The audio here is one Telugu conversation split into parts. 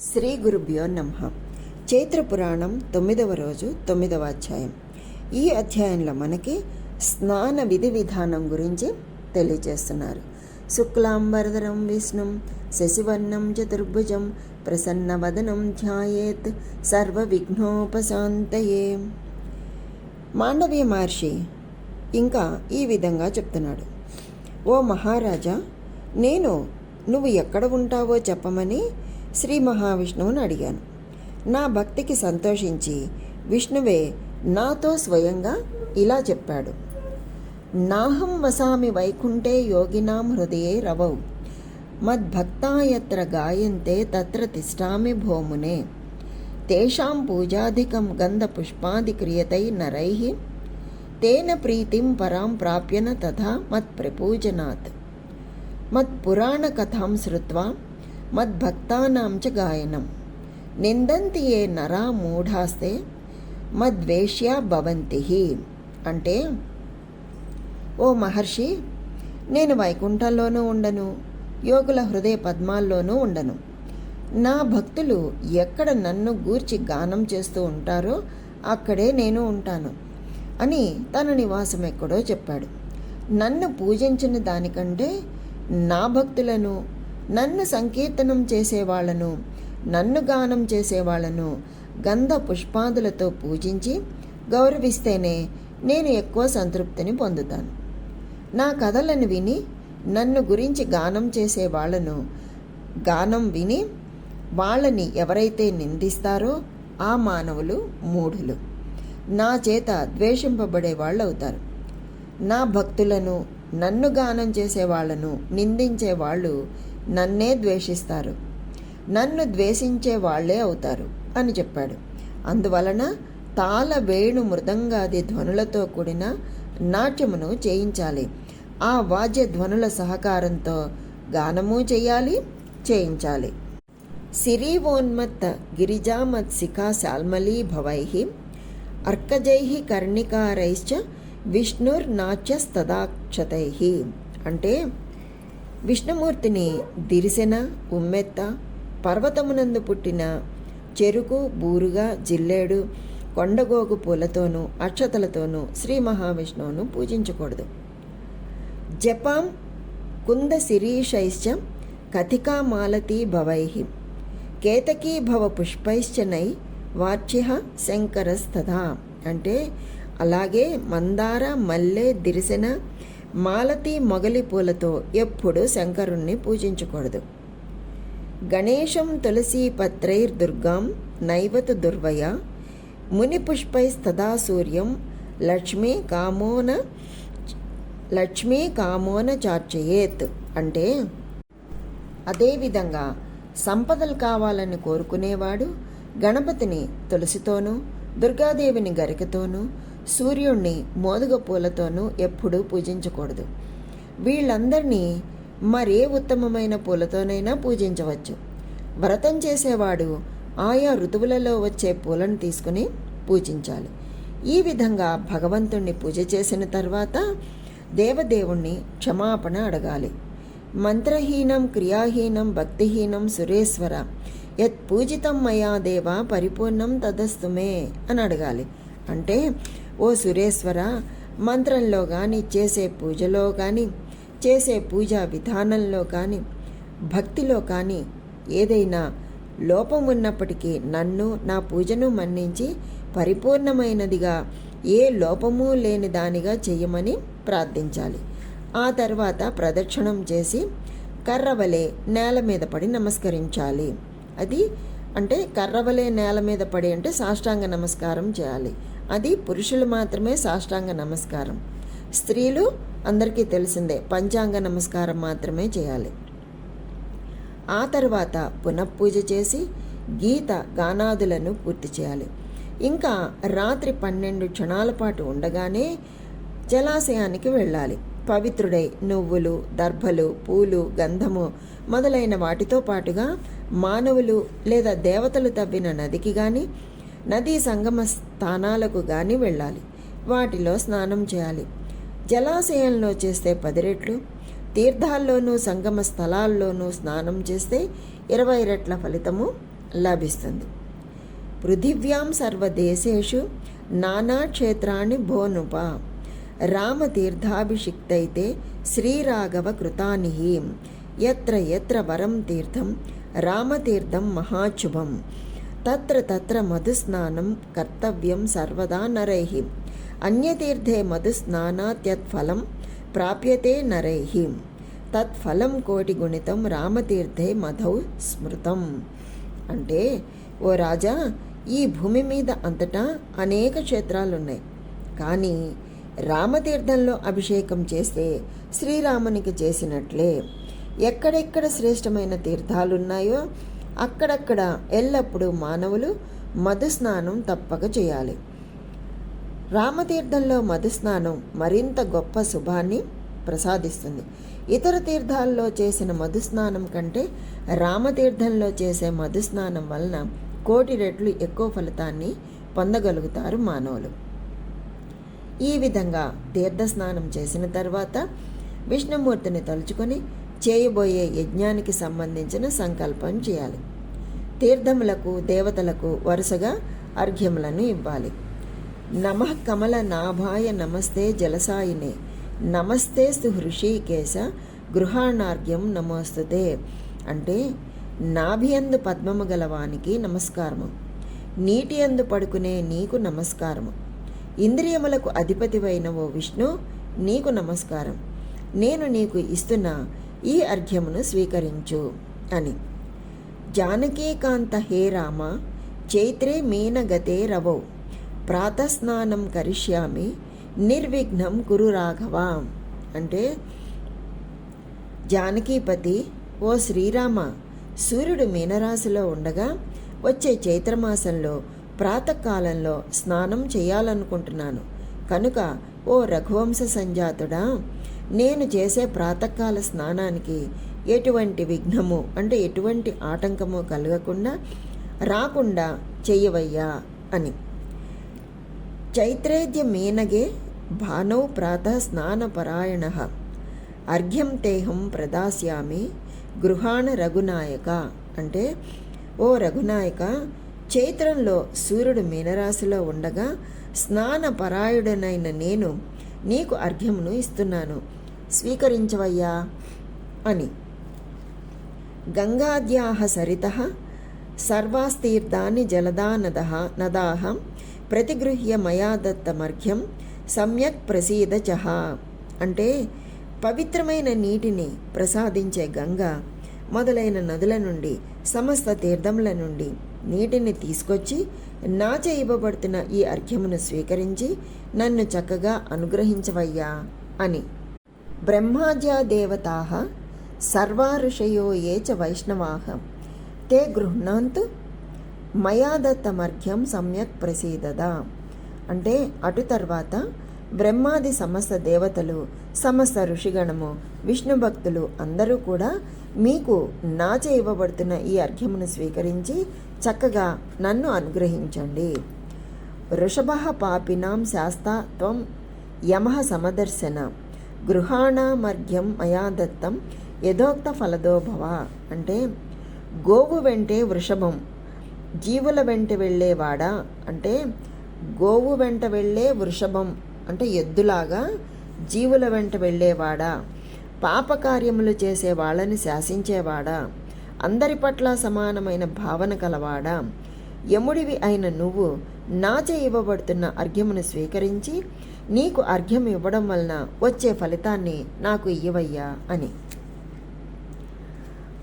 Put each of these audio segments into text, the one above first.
శ్రీ గురుభ్యో నమ. చైత్ర పురాణం తొమ్మిదవ రోజు తొమ్మిదవ అధ్యాయం. ఈ అధ్యాయంలో మనకి స్నాన విధి విధానం గురించి తెలియజేస్తున్నారు. శుక్లాంబరధరం విష్ణుం శశివర్ణం చతుర్భుజం ప్రసన్నవదనం ధ్యాయేత్ సర్వ విఘ్నోపశాంతయే మాండవీయ మహర్షి ఇంకా ఈ విధంగా చెప్తున్నాడు. ఓ మహారాజా నేను నువ్వు ఎక్కడ ఉంటావో చెప్పమని శ్రీ మహావిష్ణువును అడిగాను. నా భక్తికి సంతోషించి విష్ణువే నాతో స్వయంగా ఇలా చెప్పాడు. నాహం వసామి వైకుంఠే యోగినాం హృదయే రవౌ. మద్భక్తాయత్ర గాయంతే తత్ర తిష్టామి భోమునే. తేషాం పూజాధికం గంధపుష్పాది క్రియతై నరై. తేన ప్రీతిం పరాం ప్రాప్యన తథా మత్ప్రపూజనాత్. మత్పురాణకథాం శ్రుత్వా మద్భక్తానాం చ గాయనం నిందంతి ఏ నరా మూఢాస్తే మద్వేష్యా భవంతి అంటే ఓ మహర్షి నేను వైకుంఠంలోనూ ఉండను యోగుల హృదయ పద్మాల్లోనూ ఉండను. నా భక్తులు ఎక్కడ నన్ను గూర్చి గానం చేస్తూ ఉంటారో అక్కడే నేను ఉంటాను అని తన నివాసం ఎక్కడో చెప్పాడు. నన్ను పూజించిన దానికంటే నా భక్తులను నన్ను సంకీర్తనం చేసేవాళ్ళను నన్ను గానం చేసేవాళ్ళను గంధ పుష్పాదులతో పూజించి గౌరవిస్తేనే నేను ఎక్కువ సంతృప్తిని పొందుతాను. నా కథలను విని నన్ను గురించి గానం చేసే వాళ్ళను గానం విని వాళ్ళని ఎవరైతే నిందిస్తారో ఆ మానవులు మూఢులు. నా చేత ద్వేషింపబడే వాళ్ళు అవుతారు నా భక్తులను నన్ను గానం చేసే వాళ్ళను నిందించే వాళ్ళు నన్నే ద్వేషిస్తారు. నన్ను ద్వేషించే వాళ్ళే అవుతారు అని చెప్పాడు. అందువలన తాళ వేణు మృదంగాది ధ్వనులతో కూడిన నాట్యమును చేయించాలి. ఆ వాద్య ధ్వనుల సహకారంతో గానము చేయాలి చేయించాలి. సిరీవోన్మత్త గిరిజామత్సికా శాల్మలీ భవై అర్కజై కర్ణికారైశ్చ విష్ణుర్నాట్యస్తదాక్షతై అంటే విష్ణుమూర్తిని దిరిసెన ఉమ్మెత్త పర్వతమునందు పుట్టిన చెరుకు బూరుగా జిల్లేడు కొండగోగు పూలతోనూ అక్షతలతోనూ శ్రీ మహావిష్ణువును పూజించకూడదు. జపాం కుంద శిరీషైశ్చ కథికా మాలతీ భవై కేతకీ భవ పుష్పైశ్చ నై శంకరస్తథా. అంటే అలాగే మందార మల్లె దిరిసెన మాలతి మొగలి పూలతో ఎప్పుడు శంకరుణ్ణి పూజించకూడదు. గణేశం తులసీ పత్రైర్దుర్గాం నైవతు దుర్వయ మునిపుష్పైస్తదా సూర్యం లక్ష్మీ కామోన లక్ష్మీ కామోన చార్చయేత్ అంటే అదేవిధంగా సంపదలు కావాలని కోరుకునేవాడు గణపతిని తులసితోనూ దుర్గాదేవిని గరికతోనూ సూర్యుణ్ణి మోదుగ పూలతోనూ ఎప్పుడూ పూజించకూడదు. వీళ్ళందరినీ మరే ఉత్తమమైన పూలతోనైనా పూజించవచ్చు. వ్రతం చేసేవాడు ఆయా ఋతువులలో వచ్చే పూలను తీసుకుని పూజించాలి. ఈ విధంగా భగవంతుణ్ణి పూజ చేసిన తర్వాత దేవదేవుణ్ణి క్షమాపణ అడగాలి. మంత్రహీనం క్రియాహీనం భక్తిహీనం సురేశ్వర యత్ పూజితం మయా దేవ పరిపూర్ణం తదస్తుమే అని అడగాలి. అంటే ఓ సురేశ్వర మంత్రంలో కానీ చేసే పూజలో కానీ చేసే పూజా విధానంలో కానీ భక్తిలో కానీ ఏదైనా లోపం ఉన్నప్పటికీ నన్ను నా పూజను మన్నించి పరిపూర్ణమైనదిగా ఏ లోపము లేని దానిగా చేయమని ప్రార్థించాలి. ఆ తర్వాత ప్రదక్షిణం చేసి కర్రవలే నేల మీద పడి నమస్కరించాలి. అది అంటే కర్రవలే నేల మీద పడి అంటే సాష్టాంగ నమస్కారం చేయాలి. అది పురుషులు మాత్రమే సాష్టాంగ నమస్కారం. స్త్రీలు అందరికీ తెలిసిందే పంచాంగ నమస్కారం మాత్రమే చేయాలి. ఆ తర్వాత పునఃపూజ చేసి గీత గానాదులను పూర్తి చేయాలి. ఇంకా రాత్రి పన్నెండు క్షణాల పాటు ఉండగానే జలాశయానికి వెళ్ళాలి. పవిత్రుడై నువ్వులు దర్భలు పూలు గంధము మొదలైన వాటితో పాటుగా మానవులు లేదా దేవతలు తవ్విన నదికి కానీ నదీ సంగమ స్థానాలకు కానీ వెళ్ళాలి. వాటిలో స్నానం చేయాలి. జలాశయంలో చేస్తే పది రెట్లు తీర్థాల్లోనూ సంగమ స్థలాల్లోనూ స్నానం చేస్తే ఇరవై రెట్ల ఫలితము లభిస్తుంది. పృథివ్యాం సర్వదేశేషు నానా క్షేత్రాన్ని భోనుప రామతీర్థాభిషిక్తైతే శ్రీరాఘవ కృతాని ఎత్ర ఎత్ర వరం తీర్థం రామతీర్థం మహాశుభం. తత్ర తత్ర మధుస్నానం కర్తవ్యం సర్వదా నరై. అన్యతీర్థే మధుస్నానాత్యత్ఫలం ప్రాప్యతే నరై. తత్ఫలం కోటి గుణితం రామతీర్థే మధౌ స్మృతం. అంటే ఓ రాజా ఈ భూమి మీద అంతటా అనేక క్షేత్రాలున్నాయి. కానీ రామతీర్థంలో అభిషేకం చేస్తే శ్రీరామునికి చేసినట్లే. ఎక్కడెక్కడ శ్రేష్టమైన తీర్థాలున్నాయో అక్కడక్కడ ఎల్లప్పుడూ మానవులు మధుస్నానం తప్పక చేయాలి. రామతీర్థంలో మధుస్నానం మరింత గొప్ప శుభాన్ని ప్రసాదిస్తుంది. ఇతర తీర్థాల్లో చేసిన మధుస్నానం కంటే రామతీర్థంలో చేసే మధుస్నానం వలన కోటి రెట్లు ఎక్కువ ఫలితాన్ని పొందగలుగుతారు మానవులు. ఈ విధంగా తీర్థస్నానం చేసిన తర్వాత విష్ణుమూర్తిని తలుచుకొని చేయబోయే యజ్ఞానికి సంబంధించిన సంకల్పం చేయాలి. తీర్థములకు దేవతలకు వరుసగా అర్ఘ్యములను ఇవ్వాలి. నమ కమల నాభాయ నమస్తే జలసాయినే. నమస్తే హృషికేశ గృహాణార్ఘ్యం నమోస్తుతే అంటే నాభియందు పద్మము గలవానికి నమస్కారము. నీటి అందు పడుకునే నీకు నమస్కారము. ఇంద్రియములకు అధిపతివైన ఓ విష్ణు నీకు నమస్కారం. నేను నీకు ఇస్తున్న ఈ అర్ఘ్యమును స్వీకరించు అని. జానకీకాంత హే రామ చైత్రే మీనగతే రవౌ. ప్రాతస్నానం కరిష్యామి నిర్విఘ్నం కురు రాఘవ. అంటే జానకీపతి ఓ శ్రీరామ సూర్యుడు మీనరాశిలో ఉండగా వచ్చే చైత్రమాసంలో ప్రాతకాలంలో స్నానం చేయాలనుకుంటున్నాను. కనుక ఓ రఘువంశ సంజాతుడా నేను చేసే ప్రాతకాల స్నానానికి ఎటువంటి విఘ్నము అంటే ఎటువంటి ఆటంకము కలగకుండా రాకుండా చెయ్యవయ్యా అని. చైత్రేద్య మీనగే భానౌ ప్రాత స్నానపరాయణ అర్ఘ్యం తేహం ప్రదాస్యామి గృహాణ రఘునాయక. అంటే ఓ రఘునాయక చైత్రంలో సూర్యుడు మీనరాశిలో ఉండగా స్నాన పరాయుడనైన నేను నీకు అర్ఘ్యమును ఇస్తున్నాను. స్వీకరించవయ్యా అని. గంగాద్యాహ సరిత సర్వాస్తీర్థాన్ని జలదా నదాహం ప్రతిగృహ్య మయా దత్తమర్ఘ్యం సమ్యక్ ప్రసీద చహ అంటే పవిత్రమైన నీటిని ప్రసాదించే గంగ మొదలైన నదుల నుండి సమస్త తీర్థముల నుండి నీటిని తీసుకొచ్చి నా చేయబడుతున్న ఈ అర్ఘ్యమును స్వీకరించి నన్ను చక్కగా అనుగ్రహించవయ్యా అని. బ్రహ్మాజ్యా దేవతా సర్వా ఋషయో ఏ చ వైష్ణవా. తే గృహ్ణాంతు మయా దత్తమర్ఘ్యం సమ్యక్ ప్రసీదదా. అంటే అటు తర్వాత బ్రహ్మాది సమస్త దేవతలు సమస్త ఋషిగణము విష్ణు భక్తులు అందరూ కూడా మీకు నా చేయబడుతున్న ఈ అర్ఘ్యమును స్వీకరించి చక్కగా నన్ను అనుగ్రహించండి. వృషభ పాపినాం శాస్తా త్వం యమ సమదర్శన. గృహాణామర్ఘ్యం మయా దత్తం యథోక్త ఫలదోభవ అంటే గోవు వెంటే వృషభం జీవుల వెంట వెళ్ళేవాడా అంటే గోవు వెంట వెళ్ళే వృషభం అంటే ఎద్దులాగా జీవుల వెంట వెళ్ళేవాడా పాపకార్యములు చేసే వాళ్ళని శాసించేవాడా అందరి పట్ల సమానమైన భావన కలవాడా? యముడివి అయిన నువ్వు నాచే ఇవ్వబడుతున్న అర్ఘ్యమును స్వీకరించి నీకు అర్ఘ్యం ఇవ్వడం వలన వచ్చే ఫలితాన్ని నాకు ఇయ్యవయ్యా అని.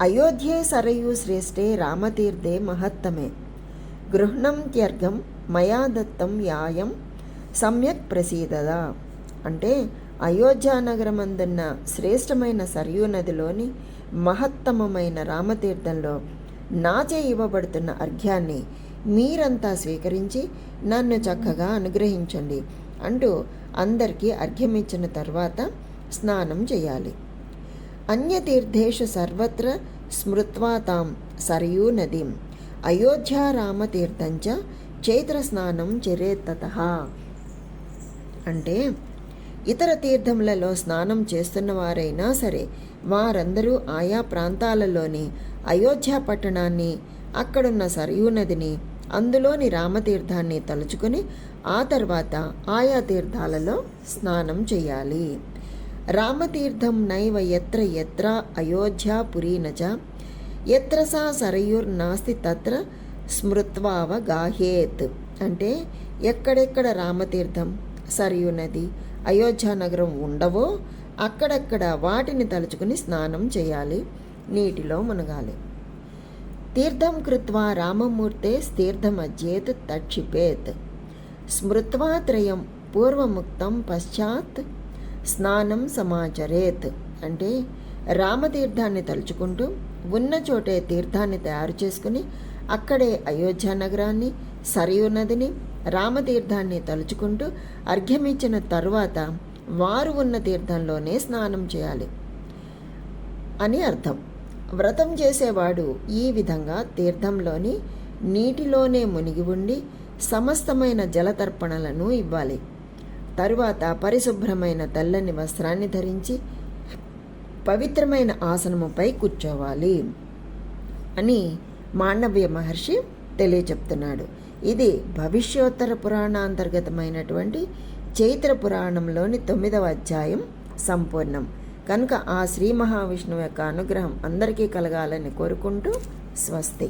అయోధ్యే సరయు శ్రేష్ఠే రామతీర్థే మహత్తమే. గృహ్ణంత్యర్ఘం మయా దత్తం యాయం సమ్యక్ ప్రసీదదా? అంటే అయోధ్యానగరమందున్న శ్రేష్టమైన సరయూ నదిలోని మహత్తమమైన రామతీర్థంలో నాచే ఇవ్వబడుతున్న అర్ఘ్యాన్ని మీరంతా స్వీకరించి నన్ను చక్కగా అనుగ్రహించండి అంటూ అందరికీ అర్ఘ్యమిచ్చిన తర్వాత స్నానం చేయాలి. అన్యతీర్థేషు సర్వత్ర స్మృత్వా తాం సరయూ నదీం. అయోధ్యారామతీర్థంచ చైత్ర స్నానం చెరేత్తత. అంటే ఇతర తీర్థములలో స్నానం చేస్తున్నవారైనా సరే వారందరూ ఆయా ప్రాంతాలలోని అయోధ్య పట్టణాన్ని అక్కడున్న సరయూ నదిని అందులోని రామతీర్థాన్ని తలుచుకుని ఆ తర్వాత ఆయా తీర్థాలలో స్నానం చేయాలి. రామతీర్థం నైవ ఎత్ర ఎత్ర అయోధ్యాపురీ నచ. ఎత్ర సా సరయుర్నాస్తి తత్ర స్మృత్వావగాహేత్ అంటే ఎక్కడెక్కడ రామతీర్థం సరయూ నది అయోధ్య నగరం ఉండవో అక్కడక్కడ వాటిని తలుచుకుని స్నానం చేయాలి నీటిలో మునగాలి. తీర్థం కృత్వా రామమూర్తే తీర్థమధ్యేత్ తక్షిపేత్. స్మృత్వా త్రయం పూర్వముక్తం పశ్చాత్ స్నానం సమాచరేత్. అంటే రామతీర్థాన్ని తలుచుకుంటూ ఉన్న చోటే తీర్థాన్ని తయారు చేసుకుని అక్కడే అయోధ్య నగరాన్ని సరియు నదిని రామతీర్థాన్ని తలుచుకుంటూ అర్ఘ్యమిచ్చిన తరువాత వారు ఉన్న తీర్థంలోనే స్నానం చేయాలి అని అర్థం. వ్రతం చేసేవాడు ఈ విధంగా తీర్థంలోని నీటిలోనే మునిగి ఉండి సమస్తమైన జలతర్పణలను ఇవ్వాలి. తరువాత పరిశుభ్రమైన తెల్లని వస్త్రాన్ని ధరించి పవిత్రమైన ఆసనముపై కూర్చోవాలి అని మాండవ్య మహర్షి తెలియచెప్తున్నాడు. ఇది భవిష్యోత్తర పురాణాంతర్గతమైనటువంటి చైత్ర పురాణంలోని తొమ్మిదవ అధ్యాయం సంపూర్ణం. కనుక ఆ శ్రీ మహావిష్ణువు యొక్క అనుగ్రహం అందరికీ కలగాలని కోరుకుంటూ స్వస్తి.